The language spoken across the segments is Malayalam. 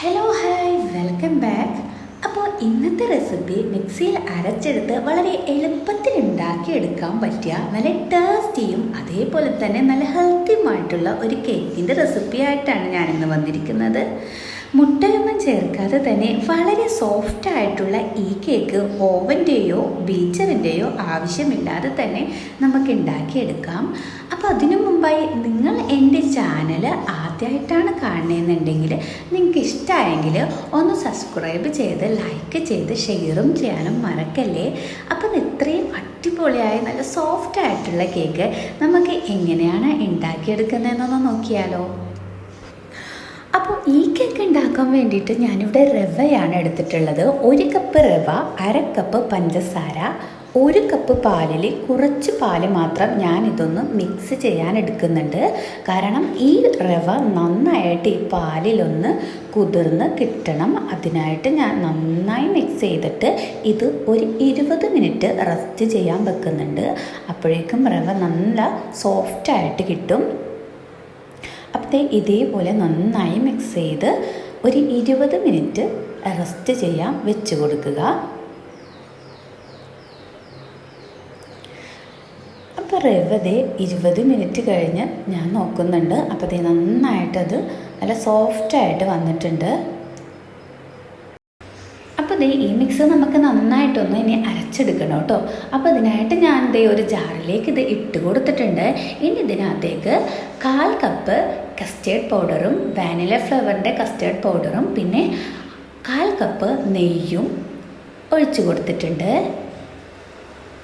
ഹലോ ഹായ് വെൽക്കം ബാക്ക് അപ്പോൾ ഇന്നത്തെ റെസിപ്പി മിക്സിയിൽ അരച്ചെടുത്ത് വളരെ എളുപ്പത്തിൽ ഉണ്ടാക്കിയെടുക്കാൻ പറ്റിയ നല്ല ടേസ്റ്റിയും അതേപോലെ തന്നെ നല്ല ഹെൽത്തിയുമായിട്ടുള്ള ഒരു കേക്കിന്റെ റെസിപ്പി ആയിട്ടാണ് ഞാനിന്ന് വന്നിരിക്കുന്നത്. മുട്ടയൊന്നും ചേർക്കാതെ തന്നെ വളരെ സോഫ്റ്റ് ആയിട്ടുള്ള ഈ കേക്ക് ഓവന്റെയോ ബീച്ചറിന്റെയോ ആവശ്യമില്ലാതെ തന്നെ നമുക്ക് ഉണ്ടാക്കിയെടുക്കാം. അപ്പോൾ അതിനു മുമ്പായി നിങ്ങൾ എന്റെ ചാനൽ ആദ്യമായിട്ടാണ് കാണുന്നതെന്നുണ്ടെങ്കിൽ നിങ്ങൾക്ക് ഇഷ്ടമായെങ്കിൽ ഒന്ന് സബ്സ്ക്രൈബ് ചെയ്ത് ലൈക്ക് ചെയ്ത് ഷെയറും ചെയ്യാനും മറക്കല്ലേ? അപ്പം ഇത്രയും അടിപൊളിയായ നല്ല സോഫ്റ്റ് ആയിട്ടുള്ള കേക്ക് നമുക്ക് എങ്ങനെയാണ് ഉണ്ടാക്കിയെടുക്കുന്നതെന്നൊന്ന് നോക്കിയാലോ. അപ്പോൾ ഈ കേക്ക് ഉണ്ടാക്കാൻ വേണ്ടിയിട്ട് ഞാനിവിടെ റവയാണ് എടുത്തിട്ടുള്ളത്. ഒരു കപ്പ് റവ അര കപ്പ് പഞ്ചസാര ഒരു കപ്പ് പാലിൽ കുറച്ച് പാൽ മാത്രം ഞാൻ ഇതൊന്ന് മിക്സ് ചെയ്യാൻ എടുക്കുന്നുണ്ട്. കാരണം ഈ റവ നന്നായിട്ട് ഈ പാലിലൊന്ന് കുതിർന്ന് കിട്ടണം. അതിനായിട്ട് ഞാൻ നന്നായി മിക്സ് ചെയ്തിട്ട് ഇത് ഒരു ഇരുപത് മിനിറ്റ് റെസ്റ്റ് ചെയ്യാൻ വെക്കുന്നുണ്ട്. അപ്പോഴേക്കും റവ നല്ല സോഫ്റ്റായിട്ട് കിട്ടും. അപ്പോൾ ഇതേപോലെ നന്നായി മിക്സ് ചെയ്ത് ഒരു ഇരുപത് മിനിറ്റ് റെസ്റ്റ് ചെയ്യാൻ വെച്ച് കൊടുക്കുക. അപ്പോൾ റവതെ ഇരുപത് മിനിറ്റ് കഴിഞ്ഞ് ഞാൻ നോക്കുന്നുണ്ട്. അപ്പോൾ ഇത് നന്നായിട്ടത് നല്ല സോഫ്റ്റായിട്ട് വന്നിട്ടുണ്ട്. അപ്പോൾ ദേ ഈ മിക്സ് നമുക്ക് നന്നായിട്ടൊന്ന് ഇനി അരച്ചെടുക്കണം കേട്ടോ. അപ്പോൾ ഇതിനായിട്ട് ഞാൻ ദേ ഒരു ജാറിലേക്ക് ഇത് ഇട്ട് കൊടുത്തിട്ടുണ്ട്. ഇനി ഇതിനകത്തേക്ക് കാൽ കപ്പ് കസ്റ്റേർഡ് പൗഡറും വാനില ഫ്ലവറിന്റെ കസ്റ്റേർഡ് പൗഡറും പിന്നെ കാൽ കപ്പ് നെയ്യും ഒഴിച്ചു കൊടുത്തിട്ടുണ്ട്.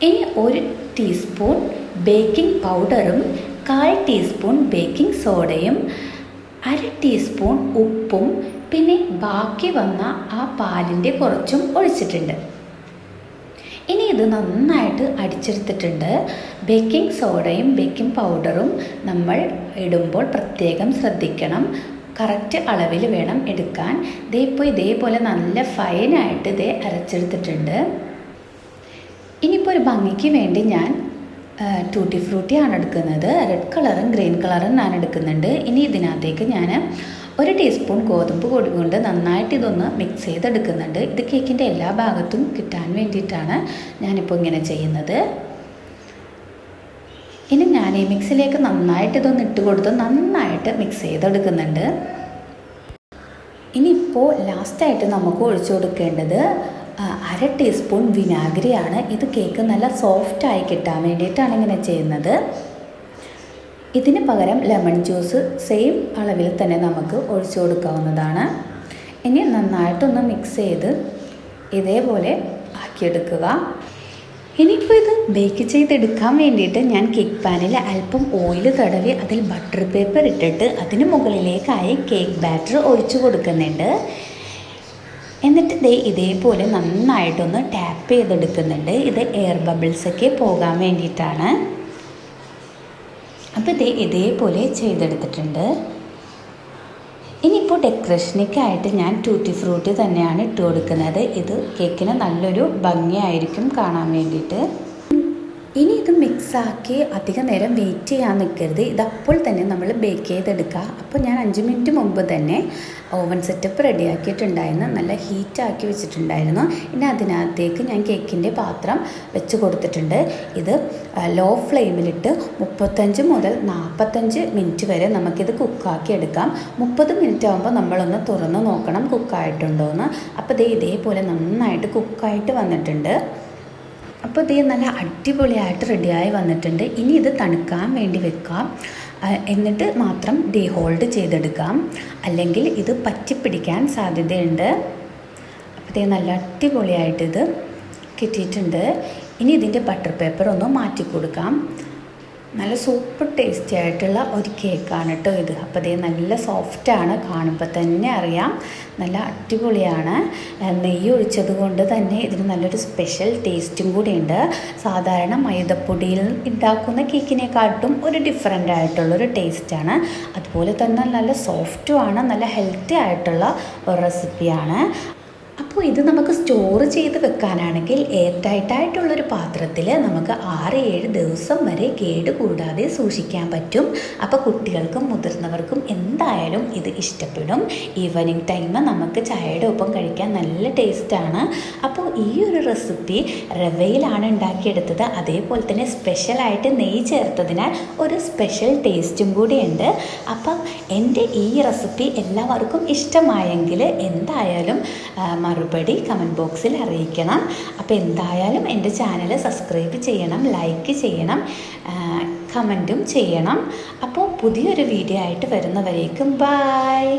ഇനി ഒരു ടീസ്പൂൺ ബേക്കിംഗ് പൗഡറും കാൽ ടീസ്പൂൺ ബേക്കിംഗ് സോഡയും അര ടീസ്പൂൺ ഉപ്പും പിന്നെ ബാക്കി വന്ന ആ പാലിന്റെ കുറച്ചും ഒഴിച്ചിട്ടുണ്ട്. ഇനി ഇത് നന്നായിട്ട് അടിച്ചെടുത്തിട്ടുണ്ട്. ബേക്കിംഗ് സോഡയും ബേക്കിംഗ് പൗഡറും നമ്മൾ ഇടുമ്പോൾ പ്രത്യേകം ശ്രദ്ധിക്കണം. കറക്റ്റ് അളവിൽ വേണം എടുക്കാൻ. ഇതേപ്പോൾ ഇതേപോലെ നല്ല ഫൈനായിട്ട് ഇതേ അരച്ചെടുത്തിട്ടുണ്ട്. ഇനിയിപ്പോൾ ഒരു ഭംഗിക്ക് വേണ്ടി ഞാൻ ടൂട്ടി ഫ്രൂട്ടിയാണ് എടുക്കുന്നത്. റെഡ് കളറും ഗ്രീൻ കളറും ഞാൻ എടുക്കുന്നുണ്ട്. ഇനി ഇതിനകത്തേക്ക് ഞാൻ ഒരു ടീസ്പൂൺ ഗോതമ്പ് പൊടി കൊണ്ട് നന്നായിട്ട് ഇതൊന്ന് മിക്സ് ചെയ്തെടുക്കുന്നുണ്ട്. ഇത് കേക്കിന്റെ എല്ലാ ഭാഗത്തും കിട്ടാൻ വേണ്ടിയിട്ടാണ് ഞാനിപ്പോൾ ഇങ്ങനെ ചെയ്യുന്നത്. ഇനി ഞാൻ ഈ മിക്സിലേക്ക് നന്നായിട്ട് ഇതൊന്ന് ഇട്ട് കൊടുത്ത് നന്നായിട്ട് മിക്സ് ചെയ്തെടുക്കുന്നുണ്ട്. ഇനിയിപ്പോൾ ലാസ്റ്റായിട്ട് നമുക്ക് ഒഴിച്ചു കൊടുക്കേണ്ടത് അര ടീസ്പൂൺ വിനാഗിരിയാണ്. ഇത് കേക്ക് നല്ല സോഫ്റ്റായി കിട്ടാൻ വേണ്ടിയിട്ടാണ് ഇങ്ങനെ ചെയ്യുന്നത്. ഇതിന് പകരം ലെമൺ ജ്യൂസ് സെയിം അളവിൽ തന്നെ നമുക്ക് ഒഴിച്ചു കൊടുക്കാവുന്നതാണ്. ഇനി നന്നായിട്ടൊന്ന് മിക്സ് ചെയ്ത് ഇതേപോലെ ആക്കിയെടുക്കുക. ഇനിയിപ്പോൾ ഇത് ബേക്ക് ചെയ്തെടുക്കാൻ വേണ്ടിയിട്ട് ഞാൻ കേക്ക് പാനിൽ അല്പം ഓയിൽ തടവി അതിൽ ബട്ടർ പേപ്പർ ഇട്ടിട്ട് അതിന് മുകളിലേക്കായി കേക്ക് ബാറ്റർ ഒഴിച്ചു കൊടുക്കുന്നുണ്ട്. എന്നിട്ട് ദേ ഇതേപോലെ നന്നായിട്ടൊന്ന് ടാപ്പ് ചെയ്തെടുക്കുന്നുണ്ട്. ഇത് എയർ ബബിൾസൊക്കെ പോകാൻ വേണ്ടിയിട്ടാണ്. അപ്പോൾ ഇതേ ഇതേപോലെ ചെയ്തെടുത്തിട്ടുണ്ട്. ഇനിയിപ്പോൾ ഡെക്കറേഷനൊക്കെയായിട്ട് ഞാൻ ടൂട്ടി ഫ്രൂട്ടി തന്നെയാണ് ഇട്ട് കൊടുക്കുന്നത്. ഇത് കേക്കിന് നല്ലൊരു ഭംഗിയായിരിക്കും കാണാൻ വേണ്ടിയിട്ട്. ഇനി ഇത് മിക്സാക്കി അധിക നേരം വെയിറ്റ് ചെയ്യാൻ നിൽക്കരുത് ഇതപ്പോൾ തന്നെ നമ്മൾ ബേക്ക് ചെയ്തെടുക്കുക. അപ്പോൾ ഞാൻ അഞ്ച് മിനിറ്റ് മുമ്പ് തന്നെ ഓവൻ സെറ്റപ്പ് റെഡിയാക്കിയിട്ടുണ്ടായിരുന്നു നല്ല ഹീറ്റാക്കി വെച്ചിട്ടുണ്ടായിരുന്നു. ഇനി അതിനകത്തേക്ക് ഞാൻ കേക്കിന്റെ പാത്രം വെച്ച് കൊടുത്തിട്ടുണ്ട്. ഇത് ലോ ഫ്ലെയിമിലിട്ട് മുപ്പത്തഞ്ച് മുതൽ നാൽപ്പത്തഞ്ച് മിനിറ്റ് വരെ നമുക്കിത് കുക്കാക്കി എടുക്കാം. മുപ്പത് മിനിറ്റ് ആകുമ്പോൾ നമ്മളൊന്ന് തുറന്ന് നോക്കണം കുക്കായിട്ടുണ്ടോ എന്ന് അപ്പോൾ ഇത് ഇതേപോലെ നന്നായിട്ട് കുക്കായിട്ട് വന്നിട്ടുണ്ട്. അപ്പോൾ ഇത് നല്ല അടിപൊളിയായിട്ട് റെഡിയായി വന്നിട്ടുണ്ട്. ഇനി ഇത് തണുക്കാൻ വേണ്ടി വെക്കാം. എന്നിട്ട് മാത്രം ഡീ ഹോൾഡ് ചെയ്തെടുക്കാം. അല്ലെങ്കിൽ ഇത് പറ്റിപ്പിടിക്കാൻ സാധ്യതയുണ്ട്. അപ്പോൾ ഇത് നല്ല അടിപൊളിയായിട്ട് ഇത് കിട്ടിയിട്ടുണ്ട്. ഇനി ഇതിന്റെ ബട്ടർ പേപ്പർ ഒന്ന് മാറ്റി കൊടുക്കാം നല്ല സൂപ്പർ ടേസ്റ്റി ആയിട്ടുള്ള ഒരു കേക്കാണ് കേട്ടോ ഇത്. അപ്പോൾ ഇത് നല്ല സോഫ്റ്റാണ് കാണുമ്പോൾ തന്നെ അറിയാം. നല്ല അടിപൊളിയാണ്. നെയ്യ് ഒഴിച്ചത് കൊണ്ട് തന്നെ ഇതിന് നല്ലൊരു സ്പെഷ്യൽ ടേസ്റ്റും കൂടിയുണ്ട് സാധാരണ മൈദപ്പൊടിയിൽ ഉണ്ടാക്കുന്ന കേക്കിനെക്കാട്ടും ഒരു ഡിഫറെന്റ് ആയിട്ടുള്ളൊരു ടേസ്റ്റാണ് അതുപോലെ തന്നെ നല്ല സോഫ്റ്റുമാണ് നല്ല ഹെൽത്തി ആയിട്ടുള്ള ഒരു റെസിപ്പിയാണ് അപ്പോൾ ഇത് നമുക്ക് സ്റ്റോർ ചെയ്ത് വെക്കാനാണെങ്കിൽ എയർ ടൈറ്റായിട്ടുള്ളൊരു പാത്രത്തിൽ നമുക്ക് ആറ് ഏഴ് ദിവസം വരെ കേടുകൂടാതെ സൂക്ഷിക്കാൻ പറ്റും. അപ്പോൾ കുട്ടികൾക്കും മുതിർന്നവർക്കും എന്തായാലും ഇത് ഇഷ്ടപ്പെടും. ഈവനിങ് ടൈം നമുക്ക് ചായയുടെ ഒപ്പം കഴിക്കാൻ നല്ല ടേസ്റ്റാണ് അപ്പോൾ ഈ ഒരു റെസിപ്പി റവയിലാണ് ഉണ്ടാക്കിയെടുത്തത്. അതേപോലെ തന്നെ സ്പെഷ്യലായിട്ട് നെയ്യ് ചേർത്തതിനാൽ ഒരു സ്പെഷ്യൽ ടേസ്റ്റും കൂടിയുണ്ട്. അപ്പം എന്റെ ഈ റെസിപ്പി എല്ലാവർക്കും ഇഷ്ടമായെങ്കിൽ എന്തായാലും ആ, മറുപടി കമന്റ് ബോക്സിൽ അറിയിക്കണം. അപ്പോൾ എന്തായാലും എന്റെ ചാനൽ സബ്സ്ക്രൈബ് ചെയ്യണം ലൈക്ക് ചെയ്യണം കമന്റും ചെയ്യണം. അപ്പോൾ പുതിയൊരു വീഡിയോ ആയിട്ട് വരുന്നവരേക്കും ബായ്